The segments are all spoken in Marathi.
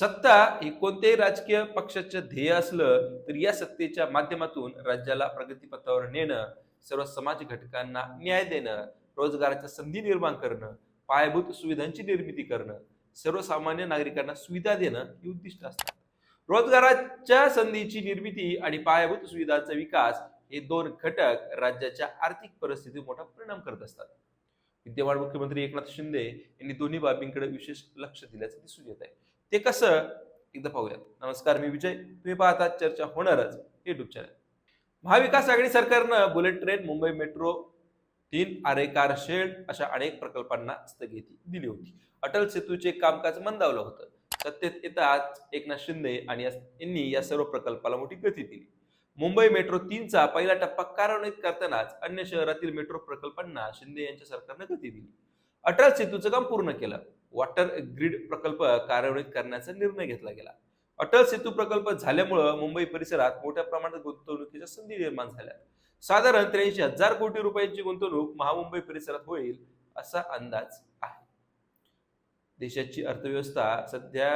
सत्ता ही कोणत्याही राजकीय पक्षाचं ध्येय असलं तर या सत्तेच्या माध्यमातून राज्याला प्रगतीपथावर नेणं सर्व समाज घटकांना न्याय देणं रोजगाराच्या संधी निर्माण करणं पायाभूत सुविधांची निर्मिती करणं सर्वसामान्य नागरिकांना सुविधा देणं ही उद्दिष्ट असतात. रोजगाराच्या संधीची निर्मिती आणि पायाभूत सुविधांचा विकास हे दोन घटक राज्याच्या आर्थिक परिस्थितीवर मोठा परिणाम करत असतात. विद्यमान मुख्यमंत्री एकनाथ शिंदे यांनी दोन्ही बाबींकडे विशेष लक्ष दिल्याचं दिसून येत आहे. ते कसं? एकदा पाहूयात. नमस्कार मी विजय. तुम्ही पाहता चर्चा होणारच युट्यूब चॅनल महाविकास आघाडी सरकारनं बुलेट ट्रेन मुंबई मेट्रो तीन आरे कार शेड अशा अनेक प्रकल्पांना स्थगिती दिली होती. अटल सेतूचे कामकाज मंदावलं होतं. सत्तेत येताच एकनाथ शिंदे आणि यांनी या सर्व प्रकल्पाला मोठी गती दिली. मुंबई मेट्रो तीनचा पहिला टप्पा कार्यान्वित करतानाच अन्य शहरातील मेट्रो प्रकल्पांना शिंदे यांच्या सरकारनं गती दिली. अटल सेतूचं काम पूर्ण केलं. वॉटर ग्रीड प्रकल्प कार्यान्वित करण्याचा निर्णय घेतला गेला. अटल सेतू प्रकल्प झाल्यामुळं मुंबई परिसरात मोठ्या प्रमाणात गुंतवणुकीच्या संधी निर्माण झाल्या साधारण त्र्याऐंशी हजार कोटी रुपयांची गुंतवणूक महामुंबई परिसरात होईल असा अंदाज आहे. देशाची अर्थव्यवस्था सध्या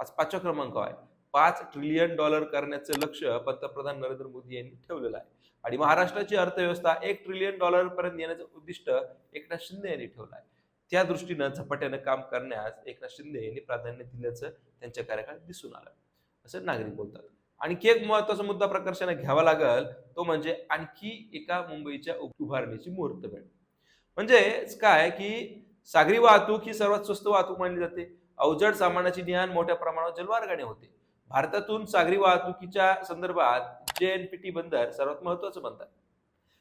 आज पाचव्या क्रमांकावर आहे. पाच ट्रिलियन डॉलर करण्याचं लक्ष पंतप्रधान नरेंद्र मोदी यांनी ठेवलेलं आहे. आणि महाराष्ट्राची अर्थव्यवस्था एक ट्रिलियन डॉलर पर्यंत येण्याचं उद्दिष्ट एकनाथ शिंदे यांनी ठेवलं आहे. त्या दृष्टीनं झपाट्यानं काम करण्यास एकनाथ शिंदे यांनी प्राधान्य दिल्याचं त्यांच्या कार्यकाळात दिसून आलं. असं नागरिक बोलतात. आणखी एक महत्त्वाचा मुद्दा प्रकर्षाने घ्यावा लागल तो म्हणजे आणखी एका मुंबईच्या उभारणीची मुहूर्तमेढ म्हणजेच काय की सागरी वाहतूक ही सर्वात स्वस्त वाहतूक मानली जाते. अवजड सामानाची निहान मोठ्या प्रमाणावर जलमार्गाने होते. भारतातून सागरी वाहतुकीच्या संदर्भात जे एनपीटी बंदर सर्वात महत्वाचं बनतात.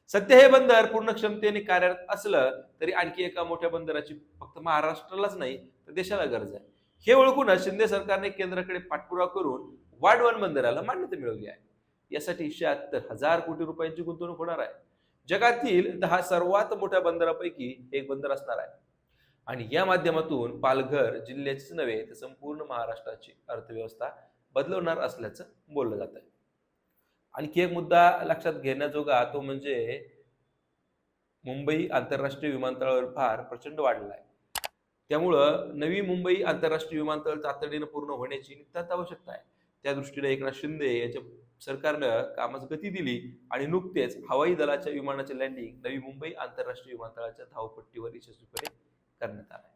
सध्या हे बंदर पूर्ण क्षमतेने कार्यरत असलं तरी आणखी एका मोठ्या बंदराची फक्त महाराष्ट्रालाच नाही तर देशाला गरज आहे. हे ओळखूनच शिंदे सरकारने केंद्राकडे पाठपुरावा करून वाढवण बंदराला मान्यता मिळवली आहे. यासाठी शहात्तर हजार कोटी रुपयांची गुंतवणूक होणार आहे. जगातील दहा सर्वात मोठ्या बंदरापैकी एक बंदर असणार आहे. आणि या माध्यमातून पालघर जिल्ह्याचीच नव्हे तर संपूर्ण महाराष्ट्राची अर्थव्यवस्था बदलवणार असल्याचं बोललं जात आहे आणखी एक मुद्दा लक्षात घेण्याजोगा तो म्हणजे मुंबई आंतरराष्ट्रीय विमानतळावर भार प्रचंड वाढला आहे त्यामुळं नवी मुंबई आंतरराष्ट्रीय विमानतळ तातडीनं पूर्ण होण्याची नितांत आवश्यकता आहे. त्या दृष्टीने एकनाथ शिंदे यांच्या सरकारनं कामास गती दिली आणि नुकतेच हवाई दलाच्या विमानाचे लँडिंग नवी मुंबई आंतरराष्ट्रीय विमानतळाच्या धावपट्टीवर यशस्वीपणे करण्यात आलं आहे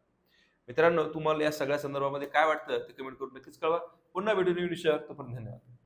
मित्रांनो तुम्हाला या सगळ्या संदर्भामध्ये काय वाटतं ते कमेंट करून नक्कीच कळवा. पुन्हा भेटून येऊ विषयावर. तोपर्यंत धन्यवाद.